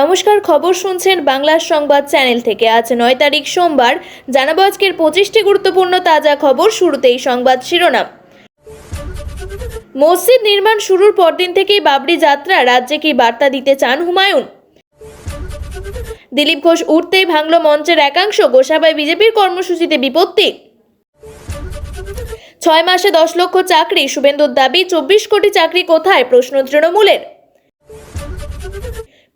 নমস্কার, খবর শুনছেন বাংলার সংবাদ চ্যানেল থেকে। আজ নয় তারিখ সোমবার, জানাব আজকের পঁচিশটি গুরুত্বপূর্ণ তাজা খবর, শুরুতেই সংবাদ শিরোনাম। মসজিদ নির্মাণ শুরুর পরদিন থেকেই বাবরি যাত্রা, রাজ্যে কি বার্তা দিতে চান হুমায়ুন? দিলীপ ঘোষ উঠতেই ভাঙল মঞ্চের একাংশ গোসাবায় বিজেপির কর্মসূচিতে বিপত্তি। ছয় মাসে দশ লক্ষ চাকরি, শুভেন্দুর দাবি, চব্বিশ কোটি চাকরি কোথায়? প্রশ্ন তৃণমূলের।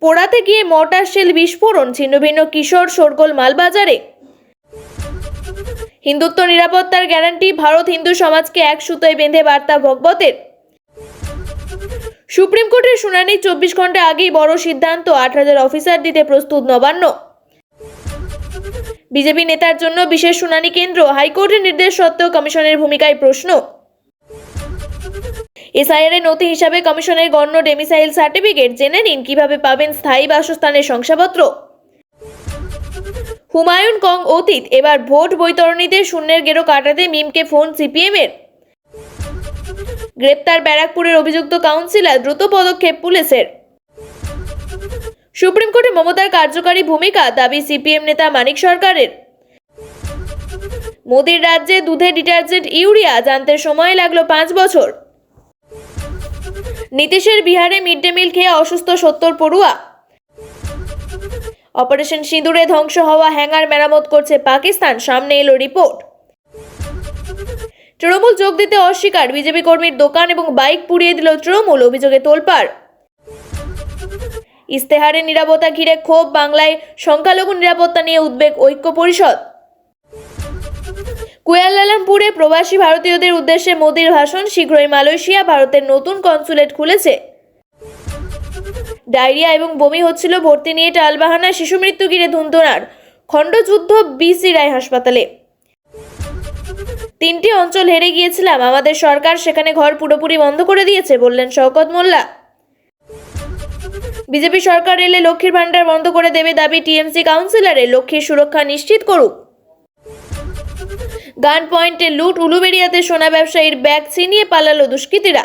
পোড়াতে গিয়ে মর্টার শেল বিস্ফোরণ, ছিন্ন ভিন্ন কিশোর শোরগোল মালবাজারে। হিন্দুত্ব নিরাপত্তার গ্যারান্টি, ভারত হিন্দু সমাজকে এক সুতোয় বেঁধে বার্তা ভগবতের। সুপ্রিম কোর্টের শুনানি চব্বিশ ঘণ্টা আগেই বড় সিদ্ধান্ত, আট হাজার অফিসার দিতে প্রস্তুত নবান্ন। বিজেপি নেতার জন্য বিশেষ শুনানি কেন্দ্র, হাইকোর্টের নির্দেশ সত্ত্বেও কমিশনের ভূমিকায় প্রশ্ন। এসআইআর এর নথি হিসাবে কমিশনের গণ্য ডেমিসাইল সার্টিফিকেট জেনে নিন, কীভাবে পাবেন স্থায়ী বাসস্থানের শংসাপত্র। হুমায়ুন কং অতীত, এবার ভোট বৈতরণীদের শূন্যের গেরো কাটাতে মিমকে ফোন সিপিএম এর গ্রেপ্তার ব্যারাকপুরের অভিযুক্ত কাউন্সিলর, দ্রুত পদক্ষেপ পুলিশের। সুপ্রিম কোর্টে মমতার কার্যকারী ভূমিকা, দাবি সিপিএম নেতা মানিক সরকারের। মোদির রাজ্যে দুধে ডিটারজেন্ট ইউরিয়া, জানতে সময় লাগল পাঁচ বছর। নীতিশের বিহারে মিড ডে মিল খেয়ে অসুস্থ সত্তর পড়ুয়া। অপারেশন সিঁদুরে ধ্বংস হওয়া হ্যাঙ্গার মেরামত করছে পাকিস্তান, সামনে এলো রিপোর্ট। তৃণমূল যোগ দিতে অস্বীকার, বিজেপি কর্মীর দোকান এবং বাইক পুড়িয়ে দিল তৃণমূল, অভিযোগে তোলপাড়। ইস্তেহারের নিরাপত্তা ঘিরে ক্ষোভ, বাংলায় সংখ্যালঘু নিরাপত্তা নিয়ে উদ্বেগ ঐক্য পরিষদ। কুয়ালালামপুরে প্রবাসী ভারতীয়দের উদ্দেশ্যে মোদির ভাষণ শীঘ্রই মালয়েশিয়া ভারতের নতুন কনসুলেট খুলেছে। ডায়রিয়া এবং বমি হচ্ছিল ভর্তি নিয়ে টালবাহানা শিশু মৃত্যু ঘিরে ধুন্ধনার খণ্ডযুদ্ধ বিসি রায় হাসপাতালে। তিনটি অঞ্চল হেরে গিয়েছিলাম, আমাদের সরকার সেখানে ঘর পুরোপুরি বন্ধ করে দিয়েছে, বললেন শওকত মোল্লা। বিজেপি সরকার এলে লক্ষ্মীর ভাণ্ডার বন্ধ করে দেবে দাবি টিএমসি কাউন্সিলরের লক্ষ্মীর সুরক্ষা নিশ্চিত করুক। গান পয়েন্টে লুট উলুবেড়িয়াতে সোনা ব্যবসায়ীর ব্যাগ ছিনিয়ে পালালো দুষ্কৃতীরা।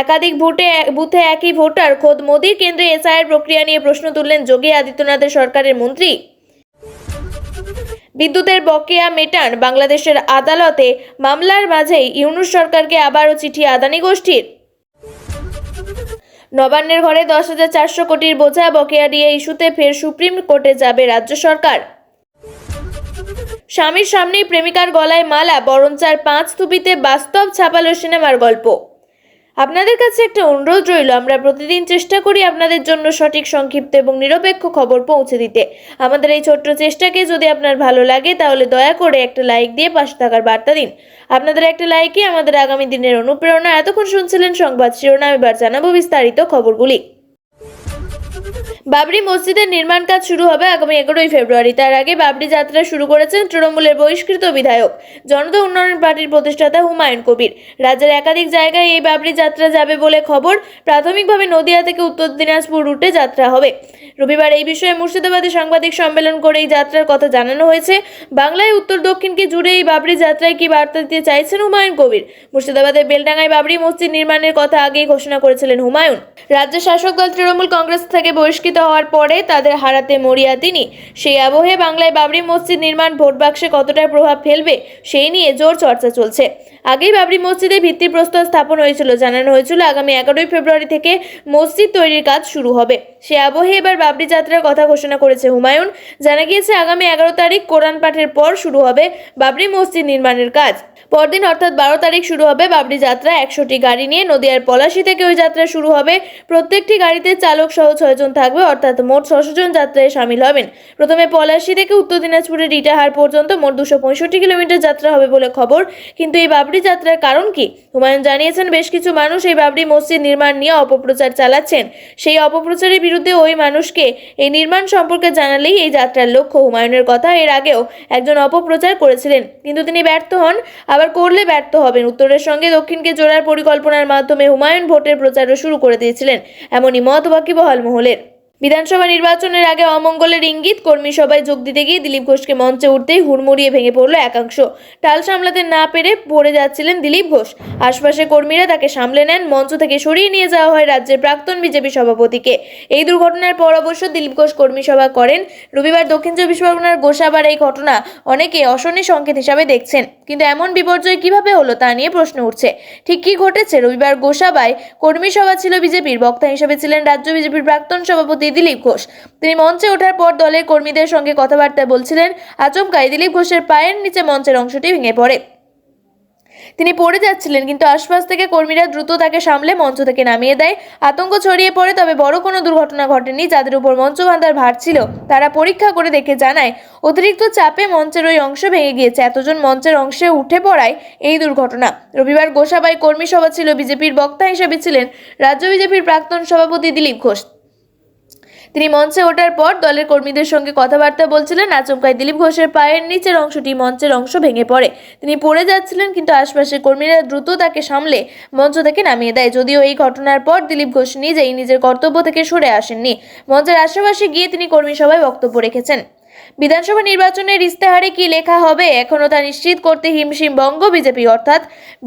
একাধিক ভোটে বুথে একই ভোটার খোদ মোদীর কেন্দ্রে এসআইয়ের প্রক্রিয়া নিয়ে প্রশ্ন তুললেন যোগী আদিত্যনাথের সরকারের মন্ত্রী। বিদ্যুতের বকেয়া মেটান বাংলাদেশের আদালতে, মামলার মাঝেই ইউনুস সরকারকে আবারও চিঠি আদানি গোষ্ঠীর। নবান্নের ঘরে দশ হাজার চারশো কোটির বোঝা বকেয়া দিয়ে ইস্যুতে ফের সুপ্রিম কোর্টে যাবে রাজ্য সরকার। স্বামীর সামনেই প্রেমিকার গলায় মালা বরঞ্চার পাঁচ থুপিতে বাস্তব ছাপালো সিনেমার গল্প। আপনাদের কাছে একটা অনুরোধ রইল, আমরা প্রতিদিন চেষ্টা করি আপনাদের জন্য সঠিক, সংক্ষিপ্ত এবং নিরপেক্ষ খবর পৌঁছে দিতে। আমাদের এই ছোট্ট চেষ্টাকে যদি আপনার ভালো লাগে, তাহলে দয়া করে একটা লাইক দিয়ে পাশে থাকার বার্তা দিন। আপনাদের একটা লাইকই আমাদের আগামী দিনের অনুপ্রেরণা। এতক্ষণ শুনছিলেন সংবাদ শিরোনাম, এবার জানাব বিস্তারিত খবরগুলি। বাবরি মসজিদের নির্মাণ কাজ শুরু হবে আগামী এগারোই ফেব্রুয়ারি। তার আগে বাবরি যাত্রা শুরু করেছেন তৃণমূলের বহিষ্কৃত বিধায়ক, জনতা উন্নয়ন পার্টির প্রতিষ্ঠাতা হুমায়ুন কবির। রাজ্যের একাধিক জায়গায় এই বাবরি যাত্রা যাবে বলে খবর। প্রাথমিকভাবে নদিয়া থেকে উত্তর দিনাজপুর রুটে যাত্রা হবে। রবিবার এই বিষয়ে মুর্শিদাবাদে সাংবাদিক সম্মেলন করে এই যাত্রার কথা জানানো হয়েছে। বাংলায় উত্তর দক্ষিণকে জুড়ে এই বাবরি যাত্রায় কি বার্তা দিতে চাইছেন হুমায়ুন কবির? মুর্শিদাবাদের বেলডাঙ্গায় বাবরি মসজিদ নির্মাণের কথা আগেই ঘোষণা করেছিলেন হুমায়ুন। রাজ্য শাসক দল তৃণমূল কংগ্রেস থেকে বহিষ্কৃত হওয়ার পরে তাদের হারাতে মরিয়া তিনি। সেই আবহে বাংলায় বাবরি মসজিদ নির্মাণ ভোট বাক্সে কতটা প্রভাব ফেলবে সেই নিয়ে জোর চর্চা চলছে। আগেই বাবরি মসজিদে ভিত্তিপ্রস্তর স্থাপন হয়েছিল, জানানো হয়েছিল আগামী এগারোই ফেব্রুয়ারি থেকে মসজিদ তৈরির কাজ শুরু হবে। সে আবহে এবার বাবরি যাত্রার কথা ঘোষণা করেছে হুমায়ুন। জানা গিয়েছে, আগামী এগারো তারিখ কোরআন পাঠের পর শুরু হবে বাবরি মসজিদ নির্মাণের কাজ। পরদিন অর্থাৎ বারো তারিখ শুরু হবে বাবরি যাত্রা। একশোটি গাড়ি নিয়ে নদিয়ার পলাশি থেকে ওই যাত্রা শুরু হবে। প্রত্যেকটি গাড়িতে চালক সহ ছয়জন থাকবে, অর্থাৎ মোট ছশো জন যাত্রায় সামিল হবেন। প্রথমে পলাশি থেকে উত্তর দিনাজপুরের ইটাহার পর্যন্ত মোট দুশো পঁয়ষট্টি কিলোমিটার যাত্রা হবে বলে খবর। কিন্তু এই বাবরি যাত্রার কারণ কি? হুমায়ুন জানিয়েছেন, বেশ কিছু মানুষ এই বাবরি মসজিদ নির্মাণ নিয়ে অপপ্রচার চালাচ্ছেন। সেই অপপ্রচারের বিরুদ্ধে ওই মানুষকে এই নির্মাণ সম্পর্কে জানালেই এই যাত্রার লক্ষ্য হুমায়ুনের কথা। এর আগেও একজন অপপ্রচার করেছিলেন, কিন্তু তিনি ব্যর্থ হন। আবার করলে ব্যর্থ হবেন। উত্তরের সঙ্গে দক্ষিণকে জোড়ার পরিকল্পনার মাধ্যমে হুমায়ুন ভোটের প্রচারও শুরু করে দিয়েছিলেন এমনই মত ওয়াকিবহাল মহলের। বিধানসভা নির্বাচনের আগে অমঙ্গলের ইঙ্গিত, কর্মী সভায় যোগ দিতে গিয়ে দিলীপ ঘোষকে মঞ্চে উঠতেই হুড়মুড়িয়ে ভেঙে পড়ল একাংশ। টাল সামলাতে না পেরে পড়ে যাচ্ছিলেন দিলীপ ঘোষ। আশপাশে কর্মীরা তাকে সামলে নেন, মঞ্চ থেকে সরিয়ে নিয়ে যাওয়া হয় রাজ্যের প্রাক্তন বিজেপি সভাপতিকে। এই দুর্ঘটনার পর অবশ্য দিলীপ ঘোষ কর্মী সভা করেন। রবিবার দক্ষিণ চব্বিশ পরগনার গোসাবার এই ঘটনা অনেকে অশনি সংকেত হিসাবে দেখছেন। কিন্তু এমন বিপর্যয় কীভাবে হলো তা নিয়ে প্রশ্ন উঠছে। ঠিক কি ঘটেছে? রবিবার গোসাবায় কর্মী সভা ছিল বিজেপির। বক্তা হিসেবে ছিলেন রাজ্য বিজেপির প্রাক্তন সভাপতি দিলীপ ঘোষ। তিনি মঞ্চে ওঠার পর দলের কর্মীদের সঙ্গে কথাবার্তা বলছিলেন আচমকাই দিলীপ ঘোষের পায়ের নিচে মঞ্চের অংশটি ভেঙে পড়ে। তিনি পড়ে যাচ্ছিলেন, কিন্তু আশপাশ থেকে কর্মীরা দ্রুত তাকে সামলে মঞ্চ থেকে নামিয়ে দেয়। আতঙ্ক ছড়িয়ে পড়ে, তবে বড় কোনো দুর্ঘটনা ঘটেনি যাদের উপর মঞ্চ বাঁধার ভার ছিল। তারা পরীক্ষা করে দেখে জানায়, অতিরিক্ত চাপে মঞ্চের ওই অংশ ভেঙে গিয়েছে। এতজন মঞ্চের অংশে উঠে পড়ায় এই দুর্ঘটনা। রবিবার গোসাবাই কর্মী সভা ছিল। বিজেপির বক্তা হিসেবে ছিলেন রাজ্য বিজেপির প্রাক্তন সভাপতি দিলীপ ঘোষ। তিনি মঞ্চে ওঠার পর দলের কর্মীদের সঙ্গে কথাবার্তা বলছিলেন। আচমকায় দিলীপ ঘোষের পায়ের নিচের অংশটি মঞ্চের অংশ ভেঙে পড়ে। তিনি পড়ে যাচ্ছিলেন, কিন্তু আশপাশের কর্মীরা দ্রুত তাকে সামলে মঞ্চ থেকে নামিয়ে দেয়। যদিও এই ঘটনার পর দিলীপ ঘোষ নিজেই নিজের কর্তব্য থেকে সরে আসেননি। মঞ্চের আশেপাশে গিয়ে তিনি কর্মী সভায় বক্তব্য রেখেছেন। বিধানসভা নির্বাচনের ইস্তেহারে কি লেখা হবে, এখনও তা নিশ্চিত করতে হিমশিম বঙ্গ বিজেপি, অর্থাৎ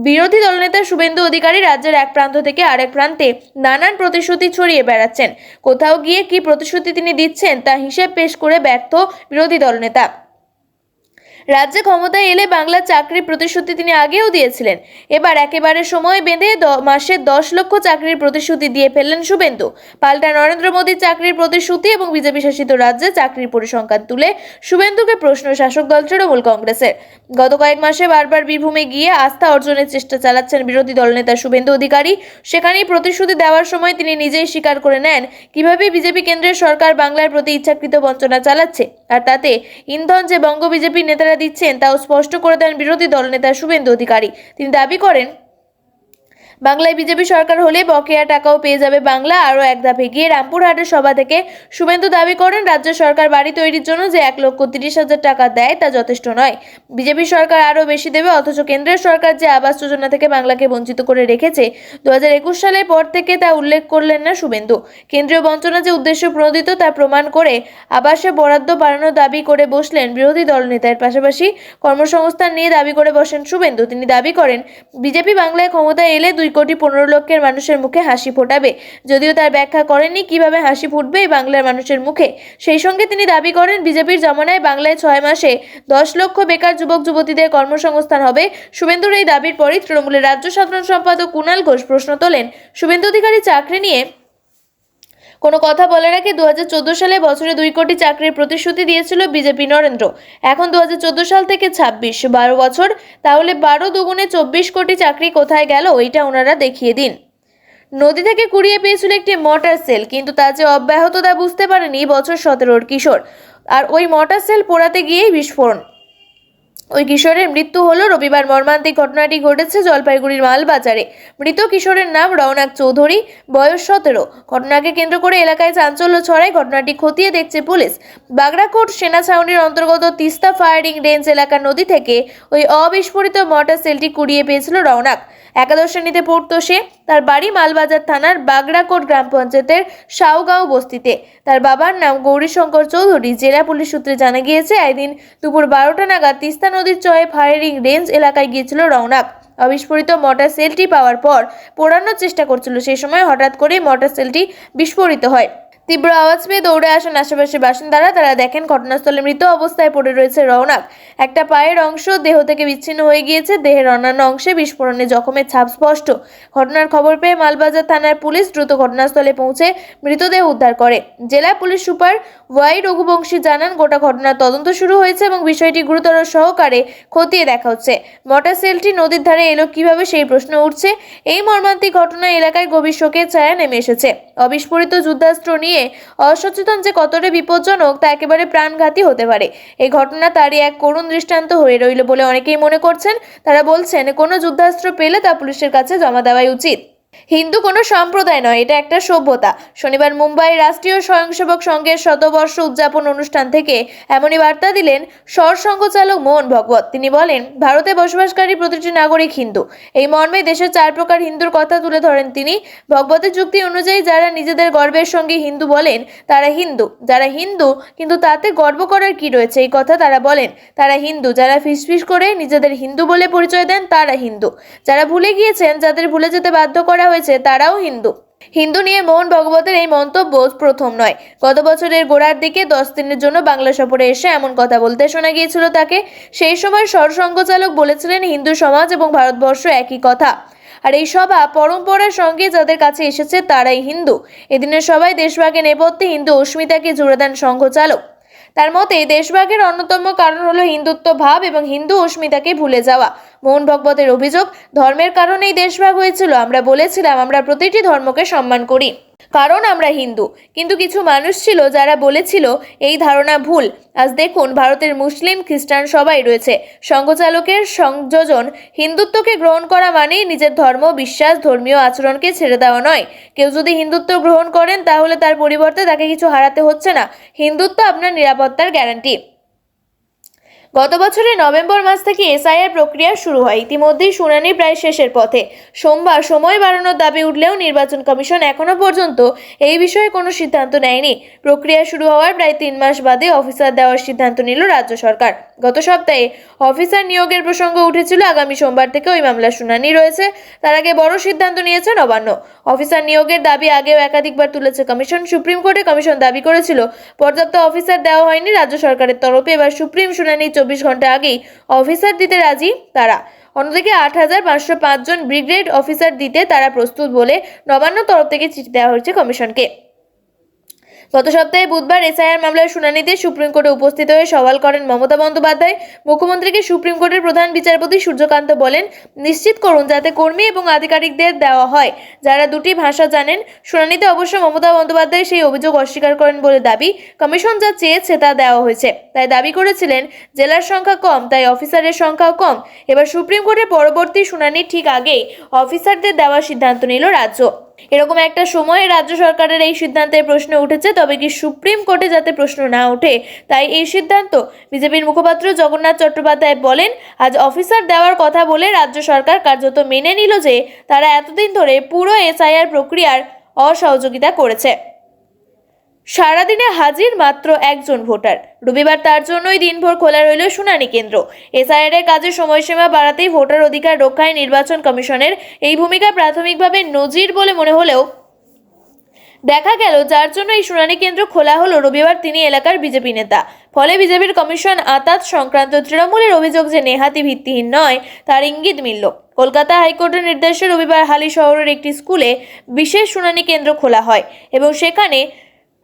বিরোধী দলনেতা শুভেন্দু অধিকারী রাজ্যের এক প্রান্ত থেকে আরেক প্রান্তে নানান প্রতিশ্রুতি ছড়িয়ে বেড়াচ্ছেন। কোথাও গিয়ে কি প্রতিশ্রুতি তিনি দিচ্ছেন, তা হিসেব পেশ করে ব্যর্থ বিরোধী দলনেতা। রাজ্যে ক্ষমতায় এলে বাংলার চাকরির প্রতিশ্রুতি তিনি আগেও দিয়েছিলেন। এবার একেবারে সময় বেঁধে মাসে দশ লক্ষ চাকরির প্রতিশ্রুতি দিয়ে ফেললেন শুভেন্দু। পাল্টা নরেন্দ্র মোদীর চাকরির প্রতিশ্রুতি এবং বিজেপি শাসিত রাজ্যে চাকরির পরিসংখ্যান তুলে শুভেন্দুকে প্রশ্ন শাসক দল তৃণমূল কংগ্রেসের। গত কয়েক মাসে বারবার বীরভূমে গিয়ে আস্থা অর্জনের চেষ্টা চালাচ্ছেন বিরোধী দলনেতা শুভেন্দু অধিকারী। সেখানেই প্রতিশ্রুতি দেওয়ার সময় তিনি নিজেই স্বীকার করে নেন, কীভাবে বিজেপি কেন্দ্রের সরকার বাংলার প্রতি ইচ্ছাকৃত বঞ্চনা চালাচ্ছে। আর তাতে ইন্ধন যে বঙ্গ বিজেপির নেতারা দিচ্ছেন, তাও স্পষ্ট করে দেন বিরোধী দলনেতা শুভেন্দু অধিকারী। তিনি দাবি করেন বাংলায় বিজেপি সরকার হলে বকেয়া টাকাও পেয়ে যাবে বাংলা। আরও এক ধাপে গিয়ে রামপুরহাটের সভা থেকে শুভেন্দু দাবি করেন, রাজ্য সরকার বাড়ি তৈরির জন্য যে এক লক্ষ তিরিশ হাজার টাকা দেয় তা যথেষ্ট নয়। বিজেপি সরকার আরও বেশি দেবে, অথচ কেন্দ্রের সরকার যে আবাস যোজনা থেকে বাংলাকে বঞ্চিত করে রেখেছে দু হাজার একুশ সালের পর থেকে তা উল্লেখ করলেন না শুভেন্দু। কেন্দ্রীয় বঞ্চনা যে উদ্দেশ্য প্রণোদিত তা প্রমাণ করে আবাসে বরাদ্দ বাড়ানোর দাবি করে বসলেন বিরোধী দলনেতার পাশাপাশি কর্মসংস্থান নিয়ে দাবি করে বসেন শুভেন্দু। তিনি দাবি করেন, বিজেপি বাংলায় ক্ষমতায় এলে দুই কোটি পনেরো লক্ষের মানুষের মুখে হাসি ফোটাবে। যদিও তার ব্যাখ্যা করেননি কীভাবে হাসি ফুটবে বাংলার মানুষের মুখে। সেই সঙ্গে তিনি দাবি করেন, বিজেপির জমানায় বাংলায় ছয় মাসে দশ লক্ষ বেকার যুবক, যুবতীদের কর্মসংস্থান হবে। শুভেন্দুর এই দাবির পরই তৃণমূলের রাজ্য সাধারণ সম্পাদক কুণাল ঘোষ প্রশ্ন তোলেন। শুভেন্দু অধিকারী চাকরি নিয়ে কোনো কথা বলার আগে দু হাজার চোদ্দ সালে বছরে দুই কোটি চাকরির প্রতিশ্রুতি দিয়েছিল বিজেপি নরেন্দ্র। এখন দু হাজার চোদ্দ সাল থেকে ছাব্বিশ, বারো বছর, তাহলে বারো দুগুণে চব্বিশ কোটি চাকরি কোথায় গেল ওইটা ওনারা দেখিয়ে দিন। নদী থেকে কুড়িয়ে পেয়েছিল একটি মোটর সেল, কিন্তু তা যে অব্যাহত তা বুঝতে পারেনি বছর সতেরোর কিশোর। আর ওই মোটর সেল পোড়াতে গিয়েই বিস্ফোরণ। ওই কিশোরের মৃত্যু হলো রবিবার মর্মান্তিক ঘটনাটি ঘটেছে জলপাইগুড়ির মালবাজারে। মৃত কিশোরের নাম রওনাক চৌধুরী, বয়স সতেরো। ঘটনাকে কেন্দ্র করে এলাকায় চাঞ্চল্য ছড়ায়, ঘটনাটি খতিয়ে দেখছে পুলিশ। বাগড়াকোট সেনা ছাউনির অন্তর্গত তিস্তা ফায়ারিং রেঞ্জ এলাকার নদী থেকে ওই অবিস্ফোরিত মর্টার সেলটি কুড়িয়ে পেয়েছিল রওনাক। একাদশ শ্রেণীতে পড়তো সে। তার বাড়ি মালবাজার থানার বাগড়াকোট গ্রাম পঞ্চায়েতের সাউগাঁও বস্তিতে। তার বাবার নাম গৌরীশঙ্কর চৌধুরী। জেলা পুলিশ সূত্রে জানা গিয়েছে, একদিন দুপুর বারোটা নাগাদ তিস্তা নদীর চয়ে ফায়ারিং রেঞ্জ এলাকায় গিয়েছিল রওনাক অবিস্ফোরিত মোটর সেলটি পাওয়ার পর পোড়ানোর চেষ্টা করছিল। সেই সময় হঠাৎ করেই মোটর সেলটি বিস্ফোরিত হয়। তীব্র আওয়াজ পেয়ে দৌড়ে আসেন আশেপাশের বাসিন্দারা। তারা দেখেন ঘটনাস্থলে মৃত অবস্থায় পড়ে রয়েছে রওনাক। একটা পায়ের অংশ দেহ থেকে বিচ্ছিন্ন হয়ে গিয়েছে। দেহের অন্যান্য অংশে বিস্ফোরণে জখমের ছাপ স্পষ্ট। ঘটনার খবর পেয়ে মালবাজার থানার পুলিশ দ্রুত ঘটনাস্থলে পৌঁছে মৃতদেহ উদ্ধার করে। জেলা পুলিশ সুপার ওয়াই রঘুবংশী জানান, গোটা ঘটনার তদন্ত শুরু হয়েছে এবং বিষয়টি গুরুতর সহকারে খতিয়ে দেখা হচ্ছে। মোটর সেলটি নদীর ধারে এলো কীভাবে সেই প্রশ্ন উঠছে? এই মর্মান্তিক ঘটনা এলাকায় গভীর শোকের ছায়া নেমে এসেছে। অবিস্ফোরিত যুদ্ধাস্ত্র নিয়ে অসচেতন যে কতটা বিপজ্জনক তা একেবারে প্রাণঘাতী হতে পারে। এই ঘটনা তারই এক করুণ দৃষ্টান্ত হয়ে রইল বলে অনেকেই মনে করছেন। তারা বলছেন, কোনো যুদ্ধাস্ত্র পেলে তা পুলিশের কাছে জমা দেওয়াই উচিত। হিন্দু কোনো সম্প্রদায় নয়, এটা একটা সভ্যতা। শনিবার মুম্বাই রাষ্ট্রীয় স্বয়ংসেবক সংঘের শতবর্ষ উদযাপন অনুষ্ঠান থেকে এমনই বার্তা দিলেন সরসংঘ চালক মোহন ভগবত। তিনি বলেন, ভারতে বসবাসকারী প্রতিটি নাগরিক হিন্দু। এই মর্মে দেশের চার প্রকার হিন্দুর কথা তুলে ধরেন তিনি। ভগবতের যুক্তি অনুযায়ী যারা নিজেদের গর্বের সঙ্গে হিন্দু বলেন, তারা হিন্দু। যারা হিন্দু, কিন্তু তাতে গর্ব করার কি রয়েছে? এই কথা তারা বলেন, তারা হিন্দু। যারা ফিসফিস করে নিজেদের হিন্দু বলে পরিচয় দেন, তারা হিন্দু। যারা ভুলে গিয়েছেন, যাদের ভুলে যেতে বাধ্য করা হয়েছে, তারাও হিন্দু। হিন্দু নিয়ে মোহন ভগবতের এই মন্তব্য প্রথম নয়। গত বছরের গোড়ার দিকে দশ দিনের জন্য বাংলা সফরে এসে এমন কথা বলতে শোনা গিয়েছিল তাকে। সেই সময় সরসংঘ চালক বলেছিলেন, হিন্দু সমাজ এবং ভারতবর্ষ একই কথা। আর এই সভা পরম্পরার সঙ্গে যাদের কাছে এসেছে, তারাই হিন্দু। এদিনের সবাই দেশভাগের নেপথ্যে হিন্দু অস্মিতাকে জুড়ে দেন সংঘ চালক তার মতে, দেশভাগের অন্যতম কারণ হলো হিন্দুত্ব ভাব এবং হিন্দু অস্মিতাকে ভুলে যাওয়া। মোহন ভগবতের অভিযোগ, ধর্মের কারণেই দেশভাগ হয়েছিল। আমরা বলেছিলাম, আমরা প্রতিটি ধর্মকে সম্মান করি। কারণ আমরা হিন্দু। কিন্তু কিছু মানুষ ছিল যারা বলেছিল, এই ধারণা ভুল। আজ দেখুন, ভারতের মুসলিম খ্রিস্টান সবাই রয়েছে। সংঘচালকের সংযোজন হিন্দুত্বকে গ্রহণ করা মানেই নিজের ধর্ম, বিশ্বাস, ধর্মীয় আচরণকে ছেড়ে দেওয়া নয়। কেউ যদি হিন্দুত্ব গ্রহণ করেন, তাহলে তার পরিবর্তে তাকে কিছু হারাতে হচ্ছে না। হিন্দুত্ব আপনার নিরাপত্তার গ্যারান্টি গত বছরের নভেম্বর মাস থেকে এসআইআর প্রক্রিয়া শুরু হয়। ইতিমধ্যেই শুনানি প্রায় শেষের পথে। সোমবার সময় বাড়ানোর দাবি উঠলেও নির্বাচন কমিশন এখনও পর্যন্ত এই বিষয়ে কোনো সিদ্ধান্ত নেয়নি। প্রক্রিয়া শুরু হওয়ার প্রায় তিন মাস বাদে অফিসার দেওয়ার সিদ্ধান্ত নিল রাজ্য সরকার। গত সপ্তাহে অফিসার নিয়োগের প্রসঙ্গ উঠেছিল। আগামী সোমবার থেকে ওই মামলার শুনানি রয়েছে। তার আগে বড় সিদ্ধান্ত নিয়েছে নবান্ন। অফিসার নিয়োগের দাবি আগেও একাধিকবার তুলেছে কমিশন। সুপ্রিম কোর্টে কমিশন দাবি করেছিল, পর্যাপ্ত অফিসার দেওয়া হয়নি রাজ্য সরকারের তরফে। এবার সুপ্রিম শুনানি চব্বিশ ঘণ্টা আগেই অফিসার দিতে রাজি তারা। অন্যদিকে আট হাজার পাঁচশো পাঁচজন ব্রিগেড অফিসার দিতে তারা প্রস্তুত বলে নবান্ন তরফ থেকে চিঠি দেওয়া হয়েছে কমিশনকে। গত সপ্তাহে বুধবার এসআইআর মামলার শুনানিতে সুপ্রিম কোর্টে উপস্থিত হয়ে সওয়াল করেন মমতা বন্দ্যোপাধ্যায়। মুখ্যমন্ত্রীকে সুপ্রিম কোর্টের প্রধান বিচারপতি সূর্যকান্ত বলেন, নিশ্চিত করুন যাতে কর্মী এবং আধিকারিকদের দেওয়া হয়। যারা দুটি ভাষা জানেন, শুনানিতে অবশ্য মমতা বন্দ্যোপাধ্যায় সেই অভিযোগ অস্বীকার করেন বলে দাবি। কমিশন যা চেয়েছে তা দেওয়া হয়েছে। তাই দাবি করেছিলেন, জেলার সংখ্যা কম, তাই অফিসারের সংখ্যাও কম। এবার সুপ্রিম কোর্টের পরবর্তী শুনানির ঠিক আগেই অফিসারদের দেওয়ার সিদ্ধান্ত নিল রাজ্য। এরকম একটা সময়ে রাজ্য সরকারের এই সিদ্ধান্তে প্রশ্ন উঠেছে, তবে কি সুপ্রিম কোর্টে যাতে প্রশ্ন না ওঠে? তাই এই সিদ্ধান্ত বিজেপির মুখপাত্র জগন্নাথ চট্টোপাধ্যায় বলেন, আজ অফিসার দেওয়ার কথা বলে রাজ্য সরকার কার্যত মেনে নিল যে তারা এতদিন ধরে পুরো এসআইআর প্রক্রিয়ার অসহযোগিতা করেছে। সারাদিনে হাজির মাত্র একজন ভোটার। রবিবার তার জন্যই দিনভর খোলা রইল শুনানি কেন্দ্র। এসআইআর এর কাজের সময়সীমা বাড়াতেই ভোটার অধিকার রক্ষায় নির্বাচন কমিশনের এই ভূমিকা প্রাথমিকভাবে নজির বলে মনে হলেও দেখা গেল যার জন্য এই শুনানি কেন্দ্র খোলা হলো রবিবার তিনি এলাকার বিজেপি নেতা। ফলে বিজেপির কমিশন আতাত সংক্রান্ত তৃণমূলের অভিযোগ যে নেহাতি ভিত্তিহীন নয়, তার ইঙ্গিত মিলল। কলকাতা হাইকোর্টের নির্দেশে রবিবার হালি শহরের একটি স্কুলে বিশেষ শুনানি কেন্দ্র খোলা হয় এবং সেখানে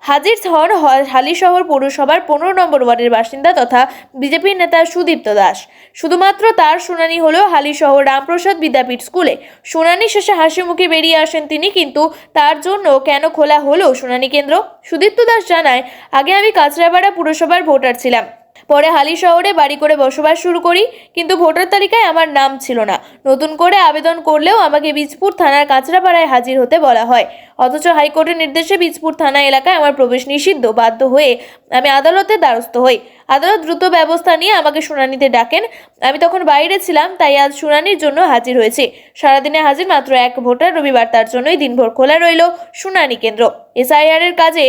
হাজির হন হালিশহর পৌরসভার পনেরো নম্বর ওয়ার্ডের বাসিন্দা তথা বিজেপির নেতা সুদীপ্ত দাস। শুধুমাত্র তার শুনানি হলো হালিশহর রামপ্রসাদ বিদ্যাপীঠ স্কুলে শুনানি শেষে হাসি মুখে বেরিয়ে আসেন তিনি, কিন্তু তার জন্য কেন খোলা হলো শুনানি কেন্দ্র? সুদীপ্ত দাস জানায়, আগে আমি কাঁচরাপাড়া পুরসভার ভোটার ছিলাম। পরে হালি শহরে বাড়ি করে বসবাস শুরু করি, কিন্তু ভোটার তালিকায় আমার নাম ছিল না। নতুন করে আবেদন করলেও আমাকে বীজপুর থানার কাঁচরাপাড়ায় হাজির হতে বলা হয়। অথচ হাইকোর্টের নির্দেশে বীজপুর থানা এলাকায় আমার প্রবেশ নিষিদ্ধ, বাধ্য হয়ে আমি আদালতের দ্বারস্থ হই। আদালত দ্রুত ব্যবস্থা নিয়ে আমাকে শুনানিতে ডাকেন। আমি তখন বাইরে ছিলাম, তাই আজ শুনানির জন্য হাজির হয়েছি। সারাদিনে হাজির মাত্র এক ভোটার, রবিবার তার জন্যই দিনভর খোলা রইল শুনানি কেন্দ্র। এসআইআর এর কাজে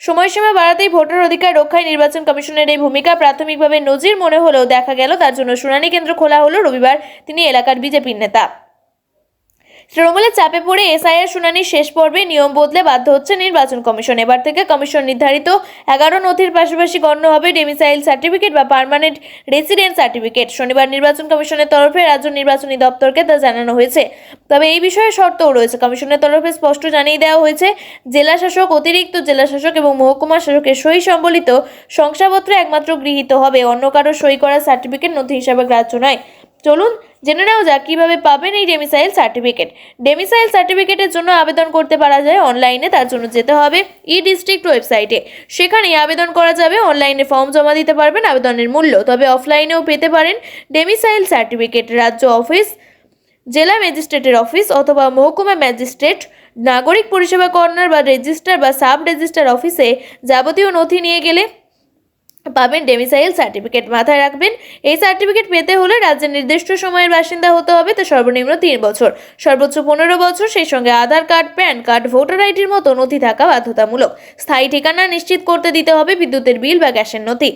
সময়সীমা বাড়াতেই ভোটার অধিকার রক্ষায় নির্বাচন কমিশনের এই ভূমিকা প্রাথমিকভাবে নজির মনে হলেও দেখা গেল তার জন্য শুনানি কেন্দ্র খোলা হলো রবিবার। তিনি এলাকার বিজেপির নেতা। তৃণমূলের চাপে পড়ে এসআইআর শুনানির শেষ পর্বে নিয়ম বদলে বাধ্য হচ্ছে নির্বাচন কমিশন। এবার থেকে কমিশন নির্ধারিত এগারো নথির পাশাপাশি গণ্য হবে ডেমিসাইল সার্টিফিকেট বা পার্মানেন্ট রেসিডেন্ট সার্টিফিকেট শনিবার নির্বাচন কমিশনের তরফে রাজ্য নির্বাচনী দপ্তরকে তা জানানো হয়েছে। তবে এই বিষয়ে শর্তও রয়েছে। কমিশনের তরফে স্পষ্ট জানিয়ে দেওয়া হয়েছে, জেলা শাসক, অতিরিক্ত জেলা শাসক এবং মহকুমা শাসকের সই সম্বলিত শংসাপত্র একমাত্র গৃহীত হবে। অন্য কারও সই করা সার্টিফিকেট নথি হিসাবে গ্রাহ্য নয়। চলুন জেনে নেওয়া যাক কীভাবে পাবেন এই ডেমিসাইল সার্টিফিকেট ডেমিসাইল সার্টিফিকেটের জন্য আবেদন করতে পারা যায় অনলাইনে তার জন্য যেতে হবে ই ডিস্ট্রিক্ট ওয়েবসাইটে সেখানেই আবেদন করা যাবে অনলাইনে ফর্ম জমা দিতে পারবেন, আবেদনের মূল্য। তবে অফলাইনেও পেতে পারেন ডেমিসাইল সার্টিফিকেট রাজ্য অফিস জেলা ম্যাজিস্ট্রেটের অফিস অথবা মহকুমা ম্যাজিস্ট্রেট নাগরিক পরিষেবা কর্নার বা রেজিস্ট্রার বা সাব রেজিস্ট্রার অফিসে যাবতীয় নথি নিয়ে গেলে পাবেন ডেমিসাইল সার্টিফিকেট মাথায় রাখবেন। এই সার্টিফিকেট পেতে হলে রাজ্যের নির্দিষ্ট সময়ের বাসিন্দা হতে হবে, তা সর্বনিম্ন তিন বছর। সর্বোচ্চ পনেরো বছর, সেই সঙ্গে Aadhaar card, PAN card, voter আইডির মতো নথি থাকা বাধ্যতামূলক। স্থায়ী ঠিকানা নিশ্চিত করতে দিতে হবে বিদ্যুতের বিল বা গ্যাসের নথি।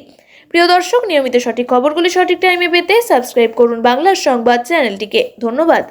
প্রিয় দর্শক, নিয়মিত সঠিক খবরগুলি সঠিক টাইমে পেতে সাবস্ক্রাইব করুন বাংলার সংবাদ চ্যানেলটিকে। ধন্যবাদ।